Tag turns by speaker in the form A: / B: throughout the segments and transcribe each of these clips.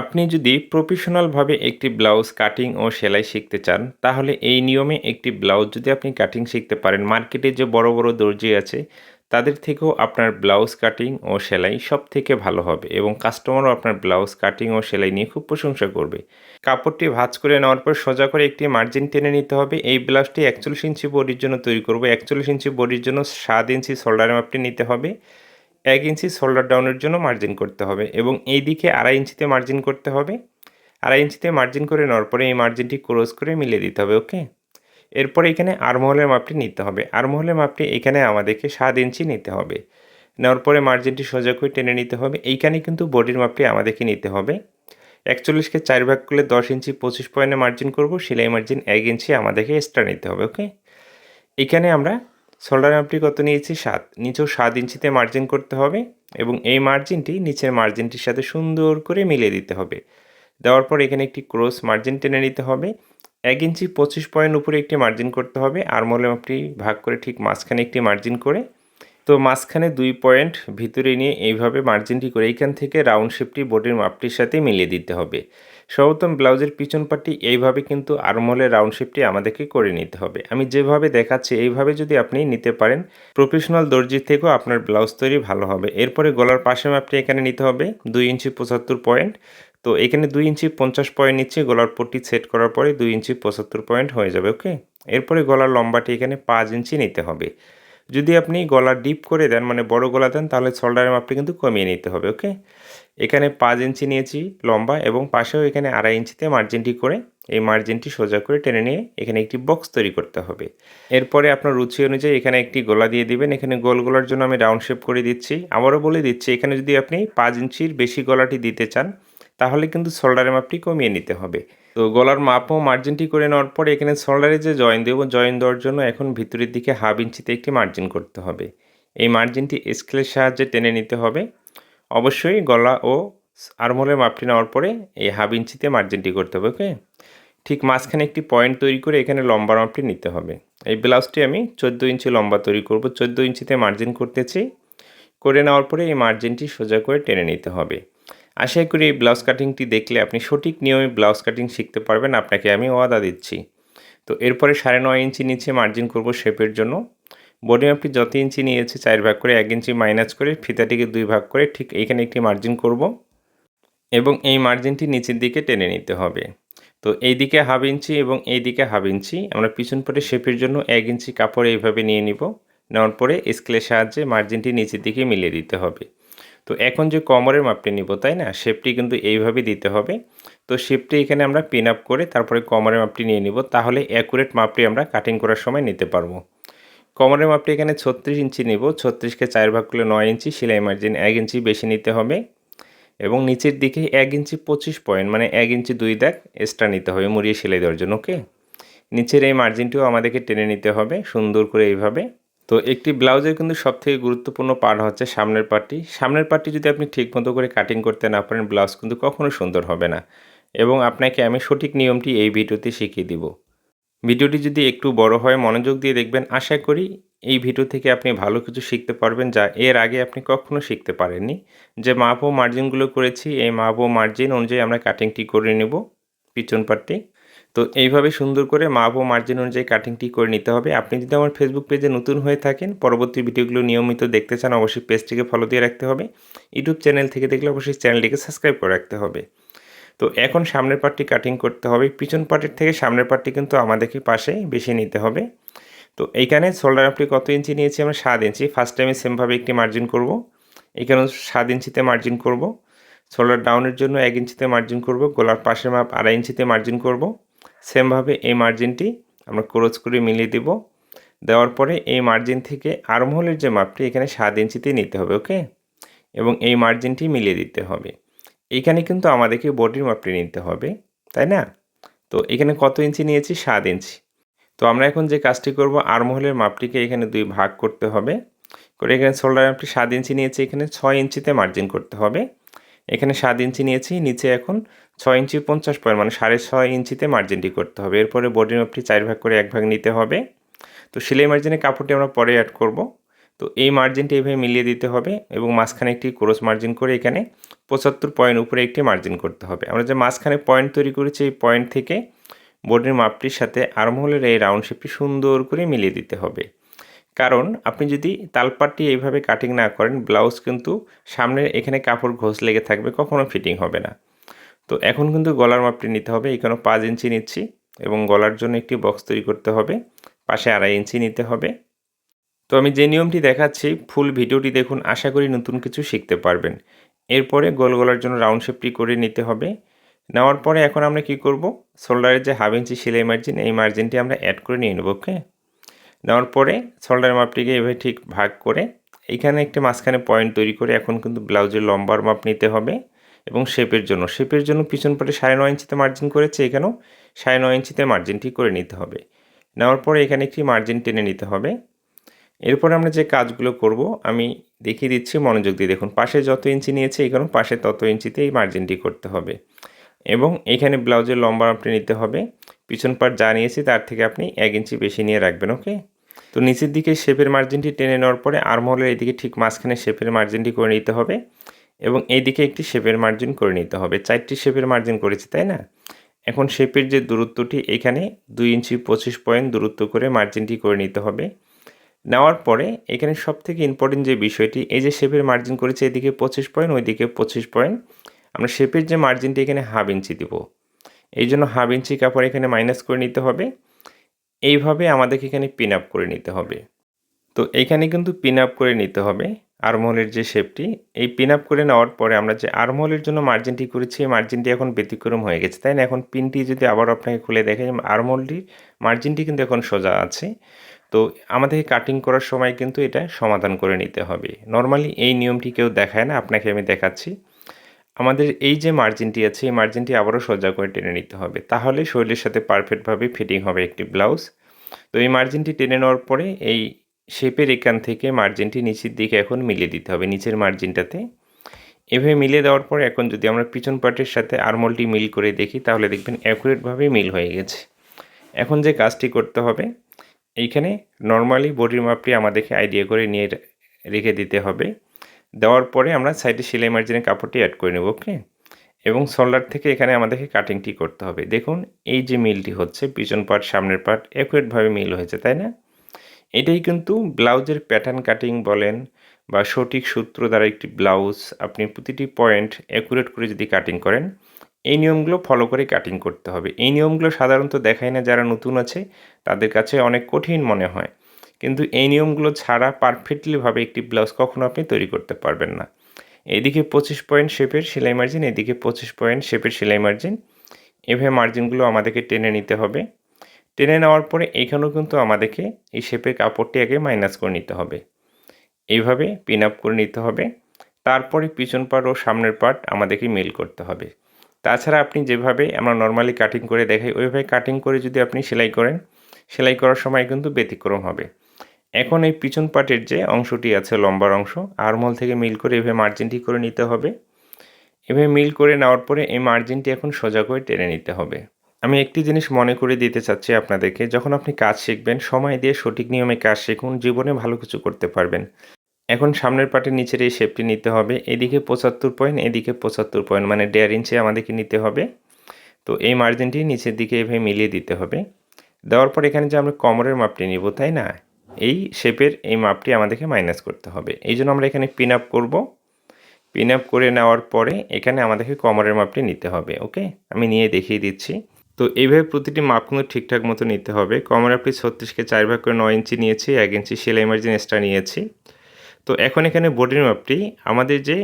A: আপনি যদি প্রফেশনালভাবে একটি ব্লাউজ কাটিং ও সেলাই শিখতে চান, তাহলে এই নিয়মে একটি ব্লাউজ যদি আপনি কাটিং শিখতে পারেন মার্কেটে যে বড় বড় দর্জি আছে, তাদের থেকেও আপনার ব্লাউজ কাটিং ও সেলাই সব থেকে ভালো হবে এবং কাস্টমারও আপনার ব্লাউজ কাটিং ও সেলাই নিয়ে খুব প্রশংসা করবে। কাপড়টি ভাঁজ করে নেওয়ার পর সোজা করে একটি মার্জিন টেনে নিতে হবে। এই ব্লাউজটি একচল্লিশ ইঞ্চি বডির জন্য তৈরি করব। একচল্লিশ ইঞ্চি বডির জন্য সাত ইঞ্চি শোল্ডার মাপটি নিতে হবে। এক ইঞ্চি শোল্ডার ডাউনের জন্য মার্জিন করতে হবে এবং এই দিকে আড়াই ইঞ্চিতে মার্জিন করতে হবে। আড়াই ইঞ্চিতে মার্জিন করে নেওয়ার পরে এই মার্জিনটি ক্রস করে মিলিয়ে দিতে হবে, ওকে? এরপরে এখানে আরমহলের মাপটি নিতে হবে। আরমহলের মাপটি এখানে আমাদেরকে সাত ইঞ্চি নিতে হবে। নেওয়ার পরে মার্জিনটি সোজা করে টেনে নিতে হবে। এইখানে কিন্তু বডির মাপটি আমাদেরকে নিতে হবে। একচল্লিশকে চার ভাগ করলে দশ ইঞ্চি পঁচিশ পয়েন্টে মার্জিন করব। সেলাই মার্জিন এক ইঞ্চি আমাদেরকে এক্সট্রা নিতে হবে, ওকে? এখানে আমরা শোল্ডার মাপটি কত নিয়েছি? সাত। নিচেও সাত ইঞ্চিতে মার্জিন করতে হবে এবং এই মার্জিনটি নিচের মার্জিনটির সাথে সুন্দর করে মিলিয়ে দিতে হবে। দেওয়ার পর এখানে একটি ক্রস মার্জিন টেনে নিতে হবে। এক ইঞ্চি পঁচিশ পয়েন্ট উপরে একটি মার্জিন করতে হবে। আর মলে মাপটি ভাগ করে ঠিক মাঝখানে একটি মার্জিন করে। তো মাঝখানে দুই পয়েন্ট ভিতরে নিয়ে এইভাবে মার্জিনটি করে এইখান থেকে রাউন্ড শেপটি বোর্ডের মাপটির সাথে মিলিয়ে দিতে হবে। সর্বপ্রথম ব্লাউজের পিছন পাটি এইভাবে কিন্তু আরমহলের রাউন্ড শেপটি আমাদেরকে করে নিতে হবে। আমি যেভাবে দেখাচ্ছি, এইভাবে যদি আপনি নিতে পারেন প্রফেশনাল দর্জির থেকেও আপনার ব্লাউজ তৈরি ভালো হবে। এরপরে গলার পাশে মাপটি এখানে নিতে হবে দুই ইঞ্চি পঁচাত্তর পয়েন্ট তো এখানে দুই ইঞ্চি পঞ্চাশ পয়েন্ট নিচ্ছে, গলার পট্টি সেট করার পরে দুই ইঞ্চি পঁচাত্তর পয়েন্ট হয়ে যাবে ওকে এরপরে গলার লম্বাটি এখানে পাঁচ ইঞ্চি নিতে হবে। যদি আপনি গলা ডিপ করে দেন মানে বড় গলা দেন, তাহলে শোল্ডারের মাপটা কিন্তু কমিয়ে নিতে হবে ওকে এখানে পাঁচ ইঞ্চি নিয়েছি লম্বা এবং পাশেও এখানে আড়াই ইঞ্চিতে মার্জিনটি করে, এই মার্জিনটি সোজা করে টেনে নিয়ে এখানে একটি বক্স তৈরি করতে হবে। এরপরে আপনার রুচি অনুযায়ী এখানে একটি গোলা দিয়ে দিবেন, এখানে গোল গোলার জন্য আমি রাউন্ড শেপ করে দিচ্ছি। আবারও বলে দিচ্ছি, এখানে যদি আপনি পাঁচ ইঞ্চির বেশি গলাটি দিতে চান তাহলে কিন্তু শোল্ডারের মাপটি কমিয়ে নিতে হবে। তো গলার মাপ ও মার্জিনটি করে নেওয়ার পরে এখানে শোল্ডারে যে জয়েন দেবো জয়েন দেওয়ার জন্য এখন ভিতরের দিকে হাফ ইঞ্চিতে একটি মার্জিন করতে হবে। এই মার্জিনটি স্কেলের সাহায্যে টেনে নিতে হবে। অবশ্যই গলা ও আরমোলের মাপটি নেওয়ার পরে এই হাফ ইঞ্চিতে মার্জিনটি করতে হবে ওকে ঠিক মাঝখানে একটি পয়েন্ট তৈরি করে এখানে লম্বা মাপটি নিতে হবে। এই ব্লাউজটি আমি চোদ্দ ইঞ্চি লম্বা তৈরি করব, চোদ্দ ইঞ্চিতে মার্জিন করতেছি। করে নেওয়ার পরে এই মার্জিনটি সোজা করে টেনে নিতে হবে। আশা করি এই ব্লাউজ কাটিংটি দেখলে আপনি সঠিক নিয়মে ব্লাউজ কাটিং শিখতে পারবেন, আপনাকে আমি ওয়াদা দিচ্ছি। তো এরপরে সাড়ে নয় ইঞ্চি নিচে মার্জিন করব শেপের জন্য। বডি মাপটি যত ইঞ্চি নিয়েছে চার ভাগ করে এক ইঞ্চি মাইনাস করে ফিতাটিকে দুই ভাগ করে ঠিক এখানে একটি মার্জিন করব এবং এই মার্জিনটি নিচের দিকে টেনে নিতে হবে। তো এই দিকে হাফ ইঞ্চি এবং এই দিকে হাফ ইঞ্চি আমরা পিছন পরে শেপের জন্য এক ইঞ্চি কাপড় এইভাবে নিয়ে নিব। নেওয়ার পরে স্কেলের সাহায্যে মার্জিনটি নিচের দিকে মিলিয়ে দিতে হবে। তো এখন যে কমরের মাপটি নিব, তাই না? শেপটি কিন্তু এইভাবে দিতে হবে। তো শেপটি এখানে আমরা পিন আপ করে তারপরে কমরের মাপটি নিয়ে নিব, তাহলে অ্যাকুরেট মাপটি আমরা কাটিং করার সময় নিতে পারব। কমরের মাপটি এখানে ছত্রিশ ইঞ্চি নিব, ছত্রিশকে চার ভাগ করলে নয় ইঞ্চি, সেলাই মার্জিন এক ইঞ্চি বেশি নিতে হবে। এবং নিচের দিকে এক ইঞ্চি পঁচিশ পয়েন্ট মানে এক ইঞ্চি দুই দাগ এক্সট্রা নিতে হবে মুড়িয়ে সেলাই দেওয়ার জন্য ওকে নিচের এই মার্জিনটিও আমাদেরকে টেনে নিতে হবে, সুন্দর করে এইভাবে। তো একটি ব্লাউজের কিন্তু সবথেকে গুরুত্বপূর্ণ পার্ট হচ্ছে সামনের পার্টটি সামনের পার্টটি যদি আপনি ঠিকমতো করে কাটিং করতে না পারেন, ব্লাউজ কিন্তু কখনো সুন্দর হবে না। এবং আপনাকে আমি সঠিক নিয়মটি এই ভিডিওতে শিখিয়ে দিব। ভিডিওটি যদি একটু বড় হয়, মনোযোগ দিয়ে দেখবেন। আশা করি এই ভিডিও থেকে আপনি ভালো কিছু শিখতে পারবেন যা এর আগে আপনি কখনো শিখতে পারেননি। যে মাপ ও মার্জিনগুলো করেছি, এই মাপ ও মার্জিন অনুযায়ী আমরা কাটিংটি করে নেব পিছন পার্টটি তো এইভাবে সুন্দর করে মাপ ও মার্জিন অনুযায়ী কাটিংটি করে নিতে হবে। আপনি যদি আমার ফেসবুক পেজে নতুন হয়ে থাকেন, পরবর্তী ভিডিওগুলো নিয়মিত দেখতে চান, অবশ্যই পেজটিকে ফলো দিয়ে রাখতে হবে। ইউটিউব চ্যানেল থেকে দেখলে অবশ্যই চ্যানেলটিকে সাবস্ক্রাইব করে রাখতে হবে। তো এখন সামনের পার্টটি কাটিং করতে হবে। পিছন পার্টের থেকে সামনের পার্টটি কিন্তু আমাদেরকে পাশে বেশি নিতে হবে। তো এইখানে শোল্ডার আপনি কত ইঞ্চি নিয়েছি আমরা? সাত ইঞ্চি। ফার্স্ট টাইমে সেমভাবে একটি মার্জিন করব। এখানেও সাত ইঞ্চিতে মার্জিন করব। শোল্ডার ডাউনের জন্য এক ইঞ্চিতে মার্জিন করব। গোলার পাশের মাপ আড়াই ইঞ্চিতে মার্জিন করব। সেমভাবে এই মার্জিনটি আমরা ক্রোচ করে মিলিয়ে দেব। দেওয়ার পরে এই মার্জিন থেকে আর্মহোলের যে মাপটি, এখানে সাত ইঞ্চিতে নিতে হবে, ওকে? এবং এই মার্জিনটি মিলিয়ে দিতে হবে। এইখানে কিন্তু আমাদেরকে বডির মাপটি নিতে হবে, তাই না? তো এখানে কত ইঞ্চি নিয়েছি? সাত ইঞ্চি। তো আমরা এখন যে কাজটি করব আর্মহোলের মাপটিকে এখানে দুই ভাগ করতে হবে। করে এখানে শোল্ডার মাপটি সাত ইঞ্চি নিয়েছি, এখানে ছয় ইঞ্চিতে মার্জিন করতে হবে। এখানে সাত ইঞ্চি নিয়েছি, নিচে এখন ছয় ইঞ্চি পঞ্চাশ পয়েন্ট মানে সাড়ে ছয় ইঞ্চিতে মার্জিনটি করতে হবে। এরপরে বডির মাপটি চার ভাগ করে এক ভাগ নিতে হবে। তো সেলাই মার্জিনের কাপড়টি আমরা পরে অ্যাড করব। তো এই মার্জিনটি এভাবে মিলিয়ে দিতে হবে এবং মাঝখানে একটি ক্রস মার্জিন করে এখানে পঁচাত্তর পয়েন্ট উপরে একটি মার্জিন করতে হবে। আমরা যে মাঝখানে পয়েন্ট তৈরি করেছি, এই পয়েন্ট থেকে বোর্ডের মাপটির সাথে আর্মহোলের এই রাউন্ড শেপটি সুন্দর করে মিলিয়ে দিতে হবে। কারণ আপনি যদি তালপাটটি এইভাবে কাটিং না করেন ব্লাউজ কিন্তু সামনের এখানে কাপড় ঘোষ লেগে থাকবে, কখনো ফিটিং হবে না। তো এখন কিন্তু গলার মাপটি নিতে হবে এখানে পাঁচ ইঞ্চি নিচ্ছি এবং গলার জন্য একটি বক্স তৈরি করতে হবে, পাশে আড়াই ইঞ্চি নিতে হবে। তো আমি যে নিয়মটি দেখাচ্ছি, ফুল ভিডিওটি দেখুন, আশা করি নতুন কিছু শিখতে পারবেন। এরপরে গোল গলার জন্য রাউন্ড শেপটি করে নিতে হবে। নেওয়ার পরে এখন আমরা কি করব? শোল্ডারের যে হাফ ইঞ্চি সেলাই মার্জিন এই মার্জিনটি আমরা অ্যাড করে নিয়ে নেব ওকে নেওয়ার পরে শোল্ডার মাপটিকে এভাবে ঠিক ভাগ করে এইখানে একটি মাঝখানে পয়েন্ট তৈরি করে এখন কিন্তু ব্লাউজের লম্বার মাপ নিতে হবে এবং শেপের জন্য। শেপের জন্য পিছন পাটে সাড়ে নয় ইঞ্চিতে মার্জিন করেছে, এখানেও সাড়ে নয় ইঞ্চিতে মার্জিনটি করে নিতে হবে। নেওয়ার পরে এখানে একটি মার্জিন টেনে নিতে হবে। এরপর আমরা যে কাজগুলো করব, আমি দেখিয়ে দিচ্ছি মনোযোগ দিয়ে দেখুন। পাশে যত ইঞ্চি নিয়েছে, এখানেও পাশে তত ইঞ্চিতে এই মার্জিনটি করতে হবে। এবং এখানে ব্লাউজের লম্বা আপনি নিতে হবে। পিছন পাট যা নিয়েছি, তার থেকে আপনি এক ইঞ্চি বেশি নিয়ে রাখবেন ওকে তো নিচের দিকে শেপের মার্জিনটি টেনে নেওয়ার পরে আর্মহলের এইদিকে ঠিক মাঝখানে শেপের মার্জিনটি করে নিতে হবে এবং এইদিকে একটি শেপের মার্জিন করে নিতে হবে। চারটি শেপের মার্জিন করেছি, তাই না? এখন শেপের যে দূরত্বটি, এখানে দুই ইঞ্চি পঁচিশ পয়েন্ট দূরত্ব করে মার্জিনটি করে নিতে হবে। নেওয়ার পরে এখানে সব থেকে ইম্পর্টেন্ট যে বিষয়টি, এই যে শেপের মার্জিন করেছে এদিকে পঁচিশ পয়েন্ট ওইদিকে পঁচিশ পয়েন্ট আমরা শেপের যে মার্জিনটি এখানে হাফ ইঞ্চি দিব। এই জন্য হাফ ইঞ্চি কাপড় এখানে মাইনাস করে নিতে হবে। এইভাবে আমাদেরকে এখানে পিন আপ করে নিতে হবে। তো এইখানে কিন্তু পিন আপ করে নিতে হবে আরমহলের যে শেপটি এই পিন আপ করে নেওয়ার পরে আমরা যে আরমহলের জন্য মার্জিনটি করেছি, এই মার্জিনটি এখন ব্যতিক্রম হয়ে গেছে, তাই না? এখন পিনটি যদি আবার আপনাকে খুলে দেখে আরমহলটির মার্জিনটি কিন্তু এখন সোজা আছে। তো আমাদেরকে কাটিং করার সময় কিন্তু এটা সমাধান করে নিতে হবে। নর্মালি এই নিয়মটি কেউ দেখায় না, আপনাকে আমি দেখাচ্ছি। আমাদের এই যে মার্জিনটি আছে, এই মার্জিনটি আবারও সোজা করে টেনে নিতে হবে। তাহলে শরীরের সাথে পারফেক্টভাবে ফিটিং হবে একটি ব্লাউজ তো এই মার্জিনটি টেনে নেওয়ার পরে এই শেপের এখান থেকে মার্জিনটি নিচের দিকে এখন মিলিয়ে দিতে হবে, নিচের মার্জিনটাতে এভাবে মিলে দেওয়ার পর এখন যদি আমরা পিছন পার্টের সাথে আরমোলটি মিল করে দেখি, তাহলে দেখবেন অ্যাকুরেটভাবে মিল হয়ে গেছে। এখন যে কাজটি করতে হবে, এইখানে নর্মালি বডির মাপটি আমাদেরকে আইডিয়া করে নিয়ে রেখে দিতে হবে। দেওয়ার পরে আমরা সাইডে সেলাই মার্জিনের কাপড়টি অ্যাড করে নেব ওকে এবং শোল্ডার থেকে এখানে আমাদেরকে কাটিংটি করতে হবে। দেখুন, এই যে মিলটি হচ্ছে, পিছন পার্ট সামনের পার্ট অ্যাকুরেটভাবে মিল হয়েছে, তাই না? এটাই কিন্তু ব্লাউজের প্যাটার্ন কাটিং বলেন বা সঠিক সূত্র দ্বারা একটি ব্লাউজ, আপনি প্রতিটি পয়েন্ট অ্যাকুরেট করে যদি কাটিং করেন, এই নিয়মগুলো ফলো করে কাটিং করতে হবে। এই নিয়মগুলো সাধারণত দেখায় না যারা নতুন আছে, তাদের কাছে অনেক কঠিন মনে হয়। কিন্তু এই নিয়মগুলো ছাড়া পারফেক্টলিভাবে একটি ব্লাউজ কখনো আপনি তৈরি করতে পারবেন না। এদিকে পঁচিশ পয়েন্ট শেপের সেলাই মার্জিন এদিকে পঁচিশ পয়েন্ট শেপের সেলাই মার্জিন এভাবে মার্জিনগুলো আমাদেরকে টেনে নিতে হবে। টেনে নেওয়ার পরে এখানেও কিন্তু আমাদেরকে এই শেপের কাপড়টি আগে মাইনাস করে নিতে হবে। এইভাবে পিন আপ করে নিতে হবে। তারপরে পিছন পার্ট ও সামনের পার্ট আমাদেরকে মিল করতে হবে। তাছাড়া আপনি যেভাবে আমরা নর্মালি কাটিং করে দেখাই, ওইভাবে কাটিং করে যদি আপনি সেলাই করেন, সেলাই করার সময় কিন্তু ব্যতিক্রম হবে। এখন এই পিছন পার্টের যে অংশটি আছে, লম্বার অংশ আরমল থেকে মিল করে এভাবে মার্জিনটি করে নিতে হবে। এভাবে মিল করে নেওয়ার পরে এই মার্জিনটি এখন সোজা করে টেনে নিতে হবে। আমি একটি জিনিস মনে করে দিতে চাচ্ছি আপনাদেরকে, যখন আপনি কাজ শিখবেন, সময় দিয়ে সঠিক নিয়মে কাজ শিখুন, জীবনে ভালো কিছু করতে পারবেন। এখন সামনের পাটের নিচের এই শেপটি নিতে হবে, এদিকে পঁচাত্তর পয়েন্ট এদিকে পঁচাত্তর পয়েন্ট মানে দেড় ইঞ্চি আমাদেরকে নিতে হবে। তো এই মার্জিনটি নিচের দিকে এভাবে মিলিয়ে দিতে হবে। দেওয়ার পর এখানে যে আমরা কমরের মাপটি নিব, তাই না? এই শেপের এই মাপটি আমাদেরকে মাইনাস করতে হবে। এই জন্য আমরা এখানে পিন আপ করব। পিন আপ করে নেওয়ার পরে এখানে আমাদেরকে কমরের মাপটি নিতে হবে, ওকে? আমি নিয়ে দেখিয়ে দিচ্ছি। তো এইভাবে প্রতিটি মাপ কিন্তু ঠিকঠাক মতো নিতে হবে। কমর আপনি ছত্রিশকে চার ভাগ করে নয় ইঞ্চি নিয়েছি, এক ইঞ্চি সেলাই মার্জিন এক্সট্রা নিয়েছি। তো এখন এখানে বডির মাপটি, আমাদের যে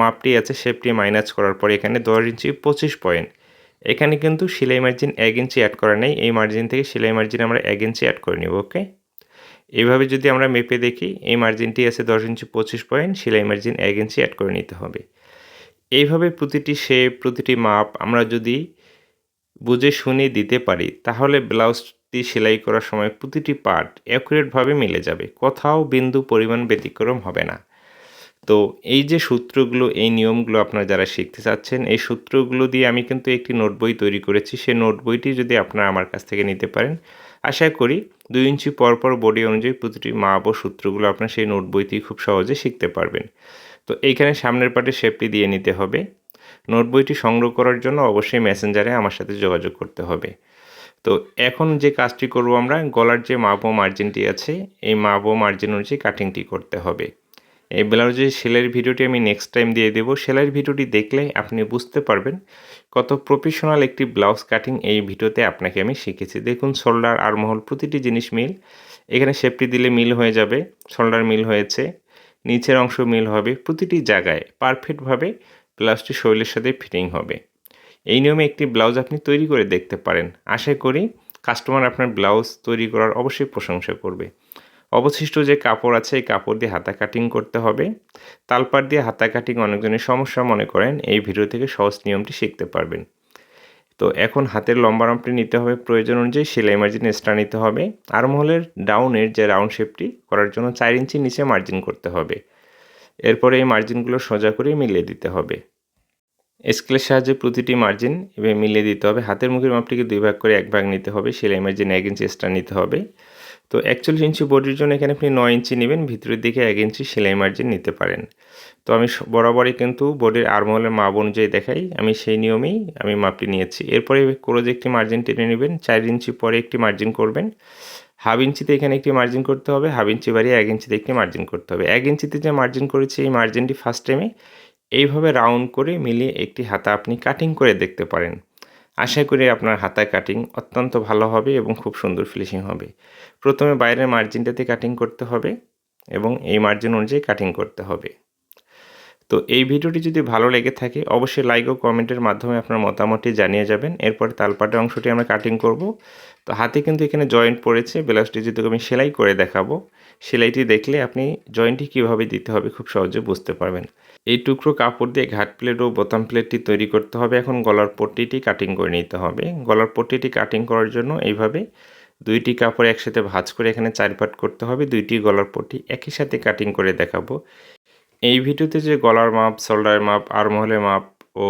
A: মাপটি আছে শেপটি মাইনাস করার পরে এখানে দশ ইঞ্চি পঁচিশ পয়েন্ট এখানে কিন্তু সেলাই মার্জিন এক ইঞ্চি অ্যাড করা নেই, এই মার্জিন থেকে সেলাই মার্জিন আমরা এক ইঞ্চি অ্যাড করে নেব, ওকে? এইভাবে যদি আমরা মেপে দেখি, এই মার্জিনটি আছে দশ ইঞ্চি পঁচিশ পয়েন্ট সেলাই মার্জিন এক ইঞ্চি অ্যাড করে নিতে হবে। এইভাবে প্রতিটি শেপ প্রতিটি মাপ আমরা যদি বুঝে শুনে দিতে পারি, তাহলে ব্লাউজটি সেলাই করার সময় প্রতিটি পার্ট অ্যাকুরেটভাবে মিলে যাবে, কোথাও বিন্দু পরিমাণ ব্যতিক্রম হবে না। তো এই যে সূত্রগুলো, এই নিয়মগুলো আপনারা যারা শিখতে চাচ্ছেন, এই সূত্রগুলো দিয়ে আমি কিন্তু একটি নোট বই তৈরি করেছি। সেই নোট বইটি যদি আপনারা আমার কাছ থেকে নিতে পারেন, আশা করি দুই ইঞ্চি পরপর পর বডি অনুযায়ী প্রতিটি মাপ ও সূত্রগুলো আপনার সেই নোট বইতেই খুব সহজে শিখতে পারবেন। তো এইখানে সামনের পাটে শেপটি দিয়ে নিতে হবে। নোট বইটি সংগ্রহ করার জন্য অবশ্যই মেসেঞ্জারে আমার সাথে যোগাযোগ করতে হবে। তো এখন যে কাজটি করব আমরা, গলার যে মাপ ও মার্জিনটি আছে, এই মাপ ও মার্জিন অনুযায়ী কাটিংটি করতে হবে। এই ব্লাউজের সেলাইয়ের ভিডিওটি আমি নেক্সট টাইম দিয়ে দেবো। সেলাইয়ের ভিডিওটি দেখলে আপনি বুঝতে পারবেন কত প্রফেশনাল একটি ব্লাউজ কাটিং এই ভিডিওতে আপনাকে আমি শিখেছি। দেখুন শোল্ডার আর মহল প্রতিটি জিনিস মিল। এখানে শেপটি দিলে মিল হয়ে যাবে শোল্ডার মিল হয়েছে, নিচের অংশ মিল হবে, প্রতিটি জায়গায় পারফেক্টভাবে ব্লাউজটি শরীরের সাথে ফিটিং হবে। এই নিয়মে একটি ব্লাউজ আপনি তৈরি করে দেখতে পারেন। আশা করি কাস্টমার আপনার ব্লাউজ তৈরি করার অবশ্যই প্রশংসা করবে। অবশিষ্ট যে কাপড় আছে, এই কাপড় দিয়ে হাতা কাটিং করতে হবে। তালপাট দিয়ে হাতা কাটিং অনেকজনের সমস্যা মনে করেন, এই ভিডিও থেকে সহজ নিয়মটি শিখতে পারবেন। তো এখন হাতের লম্বা রামটি নিতে হবে, প্রয়োজন অনুযায়ী সেলাই মার্জিন এক্সট্রা নিতে হবে। আর মহলের ডাউনের যে রাউন্ড শেপটি করার জন্য চার ইঞ্চি নিচে মার্জিন করতে হবে। এরপরে এই মার্জিনগুলো সোজা করে মিলিয়ে দিতে হবে। স্কেলের সাহায্যে প্রতিটি মার্জিন এভাবে মিলিয়ে দিতে হবে। হাতের মুখের মাপটিকে দুই ভাগ করে এক ভাগ নিতে হবে, সেলাই মার্জিন এক ইঞ্চি এক্সট্রা নিতে হবে। তো একচল্লিশ ইঞ্চি বডির জন্য এখানে আপনি নয় ইঞ্চি নেবেন, ভিতরের দিকে এক ইঞ্চি সেলাই মার্জিন নিতে পারেন। তো আমি বরাবরই কিন্তু বডির আরমহলের মাপ অনুযায়ী দেখাই, আমি সেই নিয়মেই আমি মাপটি নিয়েছি। এরপরে ক্রোজে একটি মার্জিন টেনে নেবেন, চার ইঞ্চি পরে একটি মার্জিন করবেন। হাফ ইঞ্চিতে এখানে একটি মার্জিন করতে হবে, হাফ ইঞ্চি বাড়িয়ে এক ইঞ্চিতে একটি মার্জিন করতে হবে। এক ইঞ্চিতে যে মার্জিন করেছি, এই মার্জিনটি ফার্স্ট টাইমে এইভাবে রাউন্ড করে মিলিয়ে একটি হাতা আপনি কাটিং করে দেখতে পারেন। আশা করি আপনার হাতায় কাটিং অত্যন্ত ভালো হবে এবং খুব সুন্দর ফিনিশিং হবে। প্রথমে বাইরের মার্জিনটাতে কাটিং করতে হবে এবং এই মার্জিন অনুযায়ী কাটিং করতে হবে। তো এই ভিডিওটি যদি ভালো লেগে থাকে, অবশ্যই লাইক ও কমেন্টের মাধ্যমে আপনার মতামতটি জানিয়ে যাবেন। এরপর তালপাটের অংশটি আমরা কাটিং করব। তো হাতে কিন্তু এখানে জয়েন্ট পড়েছে, ব্লাউজটি যদি আমি সেলাই করে দেখাবো সেলাইটি দেখলে আপনি জয়েন্টটি কীভাবে দিতে হবে খুব সহজে বুঝতে পারবেন। এই টুকরো কাপড় দিয়ে ঘাট প্লেট ও বোতাম প্লেটটি তৈরি করতে হবে। এখন গলার পট্টিটি কাটিং করে নিতে হবে। গলার পট্টিটি কাটিং করার জন্য এইভাবে দুইটি কাপড় একসাথে ভাঁজ করে এখানে চার পাট করতে হবে। দুইটি গলার পট্টি একই সাথে কাটিং করে দেখাবো। এই ভিডিওতে যে গলার মাপ শোল্ডারের মাপ আরমহলের মাপ ও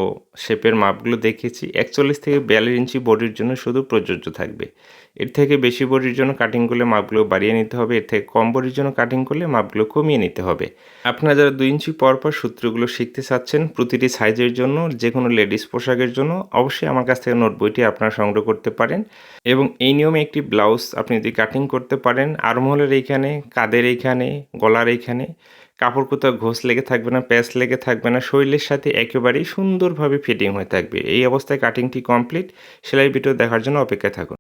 A: শেপের মাপগুলো দেখিয়েছি, একচল্লিশ থেকে বিয়াল্লিশ ইঞ্চি বডির জন্য শুধু প্রযোজ্য থাকবে। এর থেকে বেশি বডির জন্য কাটিং করলে মাপগুলো বাড়িয়ে নিতে হবে, এর থেকে কম বডির জন্য কাটিং করলে মাপগুলো কমিয়ে নিতে হবে। আপনারা যারা দুই ইঞ্চি পর পর সূত্রগুলো শিখতে চাচ্ছেন প্রতিটি সাইজের জন্য যে কোনো লেডিস পোশাকের জন্য, অবশ্যই আমার কাছ থেকে নোট বইটি আপনারা সংগ্রহ করতে পারেন। এবং এই নিয়মে একটি ব্লাউজ আপনি যদি কাটিং করতে পারেন আরমহলের এইখানে কাদের এইখানে, গলার এইখানে কাপড় কোথাও ঘোষ লেগে থাকবে না, প্যাচ লেগে থাকবে না, শরীরের সাথে একেবারেই সুন্দরভাবে ফিটিং হয়ে থাকবে। এই অবস্থায় কাটিংটি কমপ্লিট সেলাই ভিডিও দেখার জন্য অপেক্ষায় থাকুন।